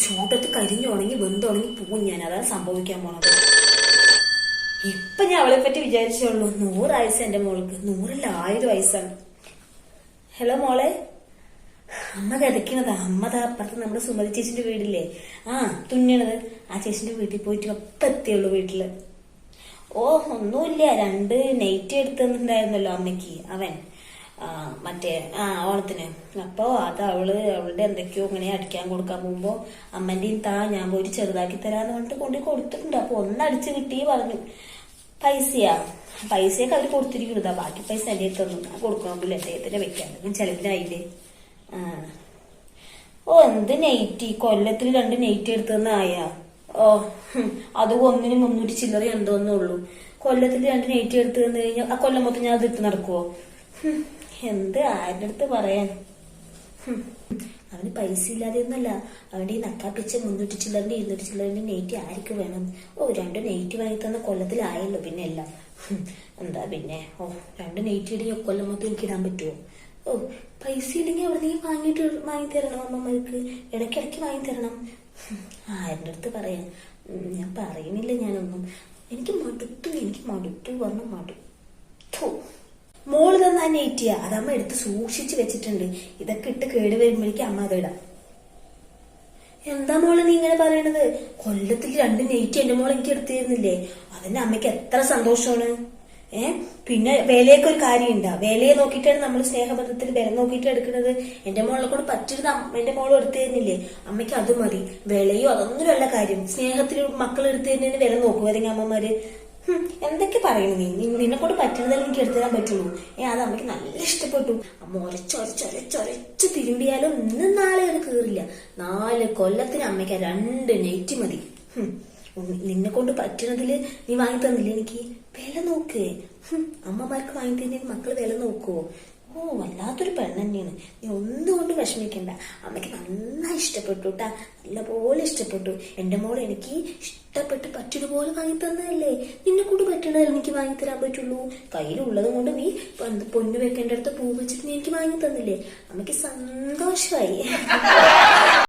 ചൂടത്ത് കരിഞ്ഞുണങ്ങി വെന്തുണങ്ങി പോകും ഞാൻ. അതാണ് സംഭവിക്കാൻ പോണത്. ഇപ്പൊ ഞാൻ അവളെ പറ്റി വിചാരിച്ചുള്ളൂ നൂറ് നൂറായുസ് എന്റെ മോൾക്ക്. നൂറല്ല ആയിരം വയസ്സാണ്. ഹലോ മോളെ. അമ്മ കിടക്കണത്. അമ്മതാ അപ്പുറത്ത് നമ്മുടെ സുമതി ചേച്ചിന്റെ വീടില്ലേ? ആ തുന്നണത് ആ ചേച്ചിന്റെ വീട്ടിൽ പോയിട്ട് ഒപ്പം എത്തിയുള്ളൂ വീട്ടിൽ. ഓ ഒന്നുമില്ല. രണ്ട് നെയ്റ്റ് എടുത്തിട്ടുണ്ടായിരുന്നല്ലോ അമ്മയ്ക്ക്. അവൻ. മറ്റേ ആ ഓണത്തിന്. അപ്പോ അത് അവൾ അവളുടെ എന്തൊക്കെയോ ഇങ്ങനെ അടിക്കാൻ കൊടുക്കാൻ പോകുമ്പോ അമ്മന്റെയും താ ഞാൻ പോയിട്ട് ചെറുതാക്കി തരാന്ന് പറഞ്ഞിട്ട് കൊണ്ട് കൊടുത്തിട്ടുണ്ട്. അപ്പൊ ഒന്ന് അടിച്ചു കിട്ടി പറഞ്ഞു. പൈസയാ. പൈസയൊക്കെ അവർ കൊടുത്തിരിക്കുന്നത് ബാക്കി പൈസ എന്റെ അടുത്തൊന്നും തന്നു. ഞാൻ കൊടുക്കണമെങ്കിൽ എന്റെ തന്നെ വെക്കാൻ ചെലവിനായില്ലേ? ആ. ഓ എന്ത് നെയ്റ്റ്? കൊല്ലത്തിൽ രണ്ട് നെയ്റ്റ് എടുത്തെന്ന് ആയാ ഓ അത് ഒന്നിന് മുന്നൂറ്റി ചില്ലറ എന്തോന്നേ ഉള്ളൂ. കൊല്ലത്തിൽ രണ്ട് നെയ്റ്റ് എടുത്ത് തന്നു കഴിഞ്ഞാൽ ആ കൊല്ലം മൊത്തം ഞാൻ അത് ഇട്ട് നടക്കുവോ? ഹും, എന്ത് ആരുടെ അടുത്ത് പറയാൻ? അവന് പൈസ ഇല്ലാതെ ഒന്നല്ല അവന്റെ ഈ നക്കാപ്പിച്ച മുന്നൂറ്റി ചില്ലറിന്റെ ഇരുന്നൂറ്റി ചില്ലറിന്റെ നെയ്റ്റ് ആർക്ക് വേണം? ഓ രണ്ട് നെയ്റ്റ് വാങ്ങി തന്ന കൊല്ലത്തിലായല്ലോ പിന്നെ എല്ലാം. എന്താ പിന്നെ? ഓ രണ്ട് നെയ്റ്റ് ഇടങ്ങി കൊല്ലം മൊത്തം എനിക്ക് ഇടാൻ പറ്റുമോ ഓ പൈസ ഇല്ലെങ്കിൽ അവിടെ നീ വാങ്ങിയിട്ട് വാങ്ങി തരണം അമ്മമാർക്ക്? ഇടയ്ക്കിടയ്ക്ക് വാങ്ങി തരണം. ആരുടെ അടുത്ത് പറയാൻ? ഞാൻ പറയുന്നില്ല ഞാനൊന്നും. എനിക്ക് മടുത്തു എനിക്ക് മടുത്തു പറഞ്ഞ മടുത്തു മോൾ തന്നാ നെയ്റ്റിയ അതമ്മ എടുത്ത് സൂക്ഷിച്ച് വെച്ചിട്ടുണ്ട്. ഇതൊക്കെ ഇട്ട് കേട് വരുമ്പോഴേക്കും അമ്മ അതിടാം എന്താ മോൾ നീ ഇങ്ങനെ പറയണത്? കൊല്ലത്തിൽ രണ്ട് നെയ്റ്റ് എന്റെ മോളെ എനിക്ക് എടുത്തിരുന്നില്ലേ? അതിന്റെ അമ്മയ്ക്ക് എത്ര സന്തോഷമാണ്. ഏ? പിന്നെ വിലയൊക്കെ ഒരു കാര്യം ഉണ്ടാ വിലയെ നോക്കിയിട്ടാണ് നമ്മൾ സ്നേഹബന്ധത്തിൽ വില നോക്കിയിട്ട് എടുക്കുന്നത്. എന്റെ മോളെ കൊണ്ട് പറ്റരുത് എന്റെ മോൾ എടുത്തു തരുന്നില്ലേ അമ്മയ്ക്ക് അത് മതി. വിലയോ അതൊന്നുമല്ല കാര്യം. സ്നേഹത്തിൽ മക്കൾ എടുത്തു തരുന്നതിന് വില ഏതെങ്കിലും അമ്മമാര്. എന്തൊക്കെ പറയുന്നു നീ നിന്നെ കൊണ്ട് പറ്റുന്നതല്ലേ എനിക്ക് എടുത്തു തരാൻ പറ്റുള്ളൂ. ഏ അത് അമ്മയ്ക്ക് നല്ല ഇഷ്ടപ്പെട്ടു. അമ്മ ഒരച്ചൊരച്ചൊരച്ചൊരച്ച് തിരുമ്പിയാലും ഇന്നും നാളെ അത് കീറില്ല. നാല് കൊല്ലത്തിന് അമ്മയ്ക്ക് രണ്ട് നെയ്റ്റ് മതി. നിന്നെ കൊണ്ട് പറ്റുന്നതിൽ നീ വാങ്ങി തന്നില്ലേ എനിക്ക്? വില നോക്ക്. അമ്മമാർക്ക് വാങ്ങി തരുന്നതിന് മക്കൾ വില നോക്കുവോ? ഓ വല്ലാത്തൊരു പെണ്ണ് തന്നെയാണ്. നീ ഒന്നുകൊണ്ട് വിഷമിക്കണ്ട. അമ്മയ്ക്ക് നന്നായി ഇഷ്ടപ്പെട്ടു കേട്ടാ നല്ലപോലെ ഇഷ്ടപ്പെട്ടു. എന്റെ മോൾ എനിക്ക് ഇഷ്ടപ്പെട്ട് പറ്റിയതുപോലെ വാങ്ങി തന്നതല്ലേ? നിന്നെ കൊണ്ട് പറ്റണതല്ലേ എനിക്ക് വാങ്ങി തരാൻ പറ്റുള്ളൂ? കയ്യിലുള്ളത് കൊണ്ട് നീ പൊന്നു വെക്കേണ്ട അടുത്ത് പൂ വെച്ചിട്ട് നീ എനിക്ക് വാങ്ങി തന്നില്ലേ? അമ്മയ്ക്ക് സന്തോഷമായി